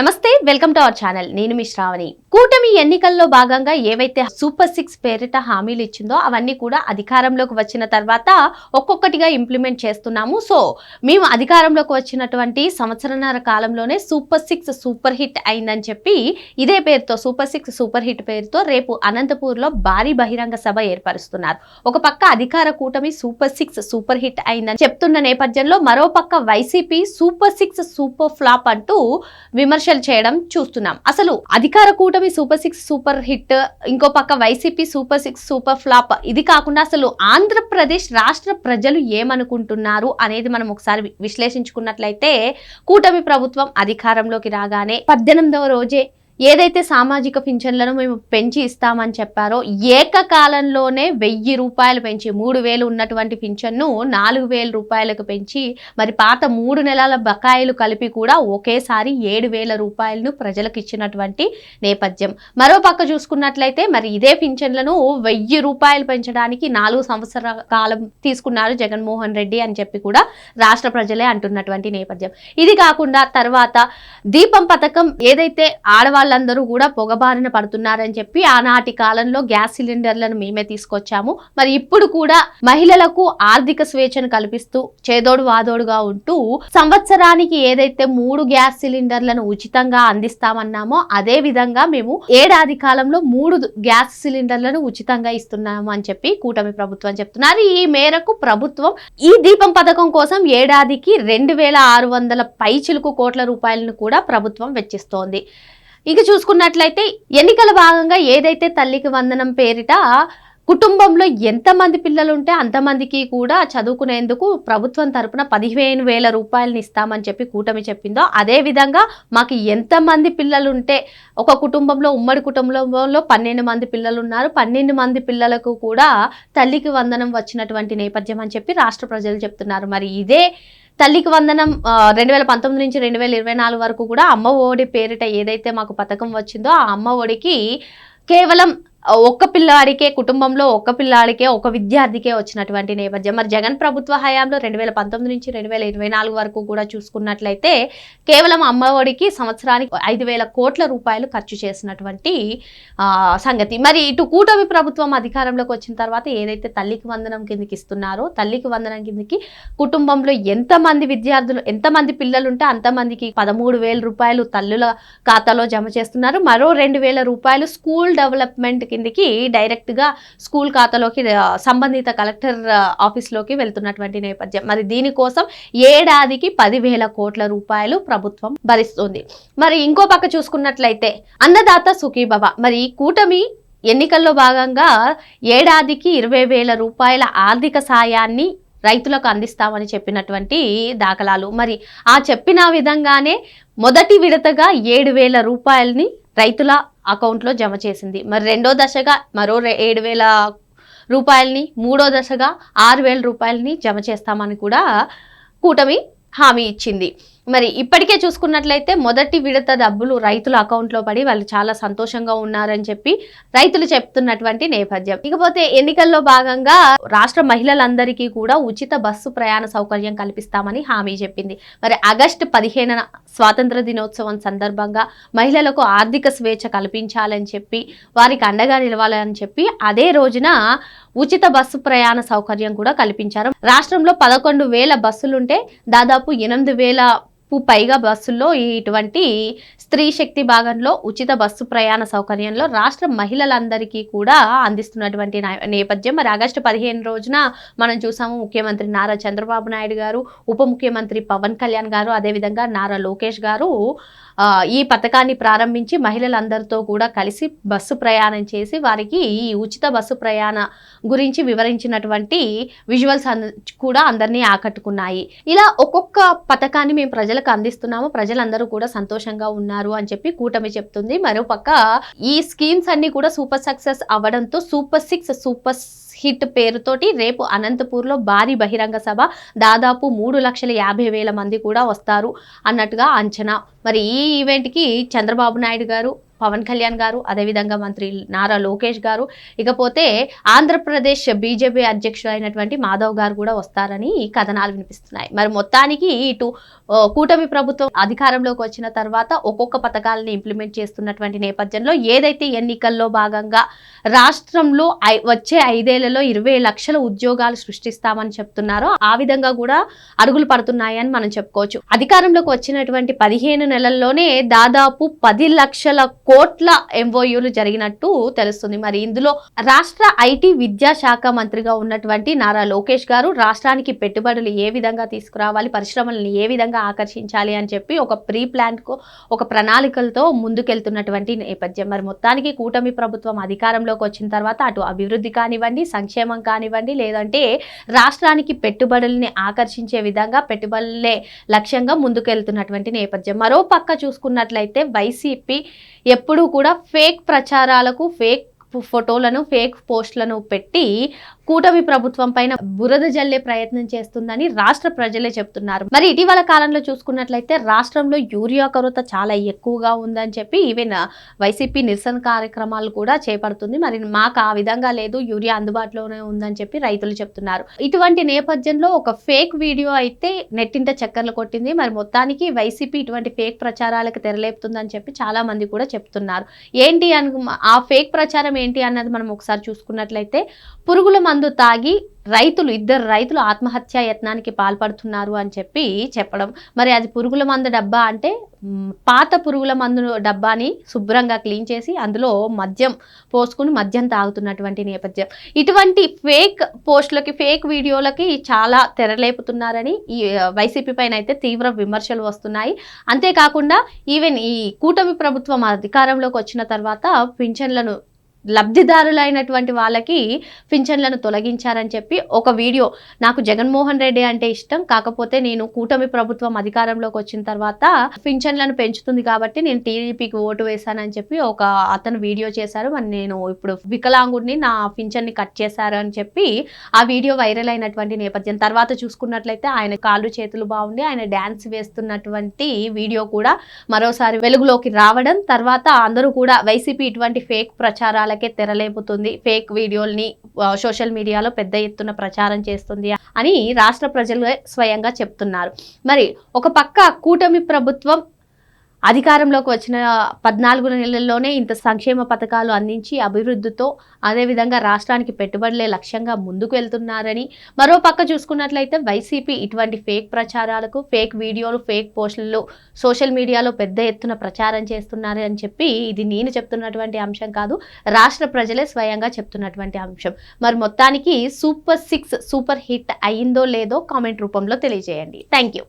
నమస్తే welcome to our channel. నేను మీ శ్రావణి. కూటమి ఎన్నికల్లో భాగంగా ఏవైతే సూపర్ సిక్స్ పేరిట హామీలు ఇచ్చిందో అవన్నీ కూడా అధికారంలోకి వచ్చిన తర్వాత ఒక్కొక్కటిగా ఇంప్లిమెంట్ చేస్తున్నాము. సో మేము అధికారంలోకి వచ్చినటువంటి సంవత్సరన్నర కాలంలోనే సూపర్ సిక్స్ సూపర్ హిట్ అయిందని చెప్పి ఇదే పేరుతో సూపర్ సిక్స్ సూపర్ హిట్ పేరుతో రేపు అనంతపూర్లో భారీ బహిరంగ సభ ఏర్పరుస్తున్నారు. ఒక పక్క అధికార కూటమి సూపర్ సిక్స్ సూపర్ హిట్ అయిందని చెప్తున్న నేపథ్యంలో మరో పక్క YCP super six super flop అంటూ విమర్శలు చేయడం చూస్తున్నాం. అసలు అధికార కూటమి సూపర్ సిక్స్ సూపర్ హిట్ ఇంకో పక్క YCP super six super flop ఇది కాకుండా అసలు ఆంధ్రప్రదేశ్ రాష్ట్ర ప్రజలు ఏమనుకుంటున్నారు అనేది మనం ఒకసారి విశ్లేషించుకున్నట్లయితే కూటమి ప్రభుత్వం అధికారంలోకి రాగానే పద్దెనిమిదవ రోజే ఏదైతే సామాజిక పింఛన్లను మేము పెంచి ఇస్తామని చెప్పారో ఏకకాలంలోనే వెయ్యి రూపాయలు పెంచి మూడు వేలు ఉన్నటువంటి పింఛన్ను నాలుగు వేల రూపాయలకు పెంచి మరి పాత మూడు నెలల బకాయిలు కలిపి కూడా ఒకేసారి ఏడు వేల రూపాయలను ప్రజలకు ఇచ్చినటువంటి నేపథ్యం. మరో పక్క చూసుకున్నట్లయితే మరి ఇదే పింఛన్లను వెయ్యి రూపాయలు పెంచడానికి నాలుగు సంవత్సరాల కాలం తీసుకున్నారు జగన్మోహన్ రెడ్డి అని చెప్పి కూడా రాష్ట్ర ప్రజలే అంటున్నటువంటి నేపథ్యం. ఇది కాకుండా తర్వాత దీపం పథకం ఏదైతే ఆడవాళ్ళు వాళ్ళందరూ కూడా పొగబారిన పడుతున్నారని చెప్పి ఆనాటి కాలంలో గ్యాస్ సిలిండర్లను మేమే తీసుకొచ్చాము. మరి ఇప్పుడు కూడా మహిళలకు ఆర్థిక స్వేచ్ఛను కల్పిస్తూ చేదోడు వాదోడుగా ఉంటూ సంవత్సరానికి ఏదైతే మూడు గ్యాస్ సిలిండర్లను ఉచితంగా అందిస్తామన్నామో అదే విధంగా మేము ఏడాది కాలంలో మూడు గ్యాస్ సిలిండర్లను ఉచితంగా ఇస్తున్నాము అని చెప్పి కూటమి ప్రభుత్వం చెప్తున్నారు. ఈ మేరకు ప్రభుత్వం ఈ దీపం పథకం కోసం ఏడాదికి రెండు వేల ఆరు వందల పైచిలుకు కోట్ల రూపాయలను కూడా ప్రభుత్వం వెచ్చిస్తోంది. ఇక చూసుకున్నట్లయితే ఎన్నికల భాగంగా ఏదైతే తల్లికి వందనం పేరిట కుటుంబంలో ఎంతమంది పిల్లలు ఉంటే అంతమందికి కూడా చదువుకునేందుకు ప్రభుత్వం తరపున పదిహేను వేల రూపాయలని ఇస్తామని చెప్పి కూటమి చెప్పిందో అదే విధంగా మాకు ఎంతమంది పిల్లలు ఉంటే ఒక కుటుంబంలో ఉమ్మడి కుటుంబంలో పన్నెండు మంది పిల్లలు ఉన్నారు పన్నెండు మంది పిల్లలకు కూడా తల్లికి వందనం వచ్చినటువంటి నేపథ్యం అని చెప్పి రాష్ట్ర ప్రజలు చెప్తున్నారు. మరి ఇదే తల్లికి వందనం రెండు వేల పంతొమ్మిది నుంచి రెండు వేల ఇరవై నాలుగు వరకు కూడా అమ్మ ఒడి పేరిట ఏదైతే మాకు పథకం వచ్చిందో ఆ అమ్మ ఒడికి కేవలం ఒక్క పిల్లాడికే కుటుంబంలో ఒక్క పిల్లాడికే ఒక విద్యార్థికే వచ్చినటువంటి నేపథ్యం. మరి జగన్ ప్రభుత్వ హయాంలో రెండు వేల పంతొమ్మిది నుంచి రెండు వేల ఇరవై నాలుగు వరకు కూడా చూసుకున్నట్లయితే కేవలం అమ్మఒడికి సంవత్సరానికి ఐదు వేల కోట్ల రూపాయలు ఖర్చు చేసినటువంటి సంగతి. మరి ఇటు కూటమి ప్రభుత్వం అధికారంలోకి వచ్చిన తర్వాత ఏదైతే తల్లికి వందనం కిందకి ఇస్తున్నారో తల్లికి వందనం కిందకి కుటుంబంలో ఎంతమంది విద్యార్థులు ఎంతమంది పిల్లలు ఉంటే అంతమందికి పదమూడు వేల రూపాయలు తల్లుల ఖాతాలో జమ చేస్తున్నారు. మరో రెండు వేల రూపాయలు స్కూల్ డెవలప్మెంట్కి కిందకి డైరెక్ట్గా స్కూల్ ఖాతాలోకి సంబంధిత కలెక్టర్ ఆఫీస్లోకి వెళ్తున్నటువంటి నేపథ్యం. మరి దీనికోసం ఏడాదికి పదివేల కోట్ల రూపాయలు ప్రభుత్వం భరిస్తుంది. మరి ఇంకో పక్క చూసుకున్నట్లయితే అన్నదాత సుఖీభవ. మరి కూటమి ఎన్నికల్లో భాగంగా ఏడాదికి ఇరవై వేల రూపాయల ఆర్థిక సాయాన్ని రైతులకు అందిస్తామని చెప్పినటువంటి దాఖలాలు. మరి ఆ చెప్పిన విధంగానే మొదటి విడతగా ఏడు వేల రూపాయలని రైతుల అకౌంట్లో జమ చేసింది. మరి రెండో దశగా మరో ఏడు వేల రూపాయలని మూడో దశగా ఆరు వేల రూపాయలని జమ చేస్తామని కూడా కూటమి హామీ ఇచ్చింది. మరి ఇప్పటికే చూసుకున్నట్లయితే మొదటి విడత డబ్బులు రైతుల అకౌంట్లో పడి వాళ్ళు చాలా సంతోషంగా ఉన్నారని చెప్పి రైతులు చెప్తున్నటువంటి నేపథ్యం. ఇకపోతే ఎన్నికల్లో భాగంగా రాష్ట్ర మహిళలందరికీ కూడా ఉచిత బస్సు ప్రయాణ సౌకర్యం కల్పిస్తామని హామీ చెప్పింది. మరి ఆగస్టు పదిహేను స్వాతంత్ర దినోత్సవం సందర్భంగా మహిళలకు ఆర్థిక స్వేచ్ఛ కల్పించాలని చెప్పి వారికి అండగా నిలవాలని చెప్పి అదే రోజున ఉచిత బస్సు ప్రయాణ సౌకర్యం కూడా కల్పించారు. రాష్ట్రంలో పదకొండు వేల బస్సులుంటే దాదాపు ఎనిమిది వేల పైగా బస్సుల్లో ఈ ఇటువంటి స్త్రీ శక్తి భాగంలో ఉచిత బస్సు ప్రయాణ సౌకర్యంలో రాష్ట్ర మహిళలందరికీ కూడా అందిస్తున్నటువంటి నేపథ్యం. మరి ఆగస్టు పదిహేను రోజున మనం చూసాము ముఖ్యమంత్రి నారా చంద్రబాబు నాయుడు గారు ఉప ముఖ్యమంత్రి పవన్ కళ్యాణ్ గారు అదేవిధంగా నారా లోకేష్ గారు ఈ పథకాన్ని ప్రారంభించి మహిళలందరితో కూడా కలిసి బస్సు ప్రయాణం చేసి వారికి ఈ ఉచిత బస్సు ప్రయాణ గురించి వివరించినటువంటి విజువల్స్ అంద- కూడా అందరినీ ఆకట్టుకున్నాయి. ఇలా ఒక్కొక్క పథకాన్ని మేము ప్రజలకు అందిస్తున్నాము ప్రజలందరూ కూడా సంతోషంగా ఉన్నారు అని చెప్పి కూటమి చెప్తుంది. మరోపక్క ఈ స్కీమ్స్ అన్ని కూడా సూపర్ సక్సెస్ అవ్వడంతో సూపర్ సిక్స్ సూపర్ హిట్ పేరుతోటి రేపు అనంతపూర్లో భారీ బహిరంగ సభ. దాదాపు మూడు లక్షల యాభై వేల మంది కూడా వస్తారు అన్నట్టుగా అంచనా. మరి ఈ ఈవెంట్కి చంద్రబాబు నాయుడు గారు పవన్ కళ్యాణ్ గారు అదేవిధంగా మంత్రి నారా లోకేష్ గారు. ఇకపోతే ఆంధ్రప్రదేశ్ బీజేపీ అధ్యక్షుడు అయినటువంటి మాధవ్ గారు కూడా వస్తారని కథనాలు వినిపిస్తున్నాయి. మరి మొత్తానికి ఇటు కూటమి ప్రభుత్వం అధికారంలోకి వచ్చిన తర్వాత ఒక్కొక్క పథకాలని ఇంప్లిమెంట్ చేస్తున్నటువంటి నేపథ్యంలో ఏదైతే ఎన్నికల్లో భాగంగా రాష్ట్రంలో ఐ- వచ్చే ఐదేళ్ళలో ఇరవై లక్షల ఉద్యోగాలు సృష్టిస్తామని చెప్తున్నారో ఆ విధంగా కూడా అడుగులు పడుతున్నాయని మనం చెప్పుకోవచ్చు. అధికారంలోకి వచ్చినటువంటి పదిహేను నెలల్లోనే దాదాపు పది లక్షల కోట్ల ఎంఓయూలు జరిగినట్టు తెలుస్తుంది. మరి ఇందులో రాష్ట్ర ఐటీ విద్యాశాఖ మంత్రిగా ఉన్నటువంటి నారా లోకేష్ గారు రాష్ట్రానికి పెట్టుబడులు ఏ విధంగా తీసుకురావాలి పరిశ్రమలను ఏ విధంగా ఆకర్షించాలి అని చెప్పి ఒక ప్రీ ప్లాన్కు ఒక ప్రణాళికలతో ముందుకెళ్తున్నటువంటి నేపథ్యం. మరి మొత్తానికి కూటమి ప్రభుత్వం అధికారంలోకి వచ్చిన తర్వాత అటు అభివృద్ధి కానివ్వండి సంక్షేమం కానివ్వండి లేదంటే రాష్ట్రానికి పెట్టుబడుల్ని ఆకర్షించే విధంగా పెట్టుబడులే లక్ష్యంగా ముందుకెళ్తున్నటువంటి నేపథ్యం. మరో పక్క చూసుకున్నట్లయితే వైసీపీ ఎప్పుడూ కూడా ఫేక్ ప్రచారాలకు ఫేక్ ఫోటోలను ఫేక్ పోస్టులను పెట్టి కూటమి ప్రభుత్వం పైన బురద జల్లే ప్రయత్నం చేస్తుందని రాష్ట్ర ప్రజలే చెప్తున్నారు. మరి ఇటీవల కాలంలో చూసుకున్నట్లయితే రాష్ట్రంలో యూరియా కొరత చాలా ఎక్కువగా ఉందని చెప్పి ఈవెన్ వైసీపీ నిరసన కార్యక్రమాలు కూడా చేపడుతుంది. మరి మాకు ఆ విధంగా లేదు యూరియా అందుబాటులోనే ఉందని చెప్పి రైతులు చెప్తున్నారు. ఇటువంటి నేపథ్యంలో ఒక ఫేక్ వీడియో అయితే నెట్టింట చక్కర్లు కొట్టింది. మరి మొత్తానికి వైసీపీ ఇటువంటి ఫేక్ ప్రచారాలకు తెరలేపుతుందని చెప్పి చాలా మంది కూడా చెప్తున్నారు. ఏంటి అను ఆ ఫేక్ ప్రచారం ఏంటి అన్నది మనం ఒకసారి చూసుకున్నట్లయితే పురుగుల మందు తాగి రైతులు ఇద్దరు రైతులు ఆత్మహత్యా యత్నానికి పాల్పడుతున్నారు అని చెప్పి చెప్పడం. మరి అది పురుగుల మందు డబ్బా అంటే పాత పురుగుల మందు డబ్బాని శుభ్రంగా క్లీన్ చేసి అందులో మద్యం పోసుకుని మద్యం తాగుతున్నటువంటి నేపథ్యం. ఇటువంటి ఫేక్ పోస్టులకి ఫేక్ వీడియోలకి చాలా తెరలేపుతున్నారని ఈ వైసీపీ పైన అయితే తీవ్ర విమర్శలు వస్తున్నాయి. అంతేకాకుండా ఈవెన్ ఈ కూటమి ప్రభుత్వం అధికారంలోకి వచ్చిన తర్వాత పింఛన్లను లబ్ధిదారులైనటువంటి వాళ్ళకి పింఛన్లను తొలగించారని చెప్పి ఒక వీడియో నాకు జగన్మోహన్ రెడ్డి అంటే ఇష్టం. కాకపోతే నేను కూటమి ప్రభుత్వం అధికారంలోకి వచ్చిన తర్వాత పింఛన్లను పెంచుతుంది కాబట్టి నేను టీడీపీకి ఓటు వేశానని చెప్పి ఒక అతను వీడియో చేశారు. మరి నేను ఇప్పుడు వికలాంగుడిని నా పింఛన్ని కట్ చేశారు అని చెప్పి ఆ వీడియో వైరల్ అయినటువంటి నేపథ్యం. తర్వాత చూసుకున్నట్లయితే ఆయన కాళ్ళు చేతులు బాగుండి ఆయన డ్యాన్స్ వేస్తున్నటువంటి వీడియో కూడా మరోసారి వెలుగులోకి రావడం. తర్వాత అందరూ కూడా వైసీపీ ఇటువంటి ఫేక్ ప్రచారాలకే తెరలేపుతుంది. ఫేక్ వీడియోల్ని సోషల్ మీడియాలో పెద్ద ఎత్తున ప్రచారం చేస్తుంది అని రాష్ట్ర ప్రజలు స్వయంగా చెప్తున్నారు. మరి ఒక పక్క కూటమి ప్రభుత్వం అధికారంలోకి వచ్చిన పద్నాలుగు నెలల్లోనే ఇంత సంక్షేమ పథకాలు అందించి అభివృద్ధితో అదేవిధంగా రాష్ట్రానికి పెట్టుబడులే లక్ష్యంగా ముందుకు వెళ్తున్నారని మరో పక్క చూసుకున్నట్లయితే వైసీపీ ఇటువంటి ఫేక్ ప్రచారాలకు ఫేక్ వీడియోలు ఫేక్ పోస్టులు సోషల్ మీడియాలో పెద్ద ఎత్తున ప్రచారం చేస్తున్నారు అని చెప్పి ఇది నేను చెప్తున్నటువంటి అంశం కాదు రాష్ట్ర ప్రజలే స్వయంగా చెప్తున్నటువంటి అంశం. మరి మొత్తానికి సూపర్ సిక్స్ సూపర్ హిట్ అయిందో లేదో కామెంట్ రూపంలో తెలియజేయండి. Thank you.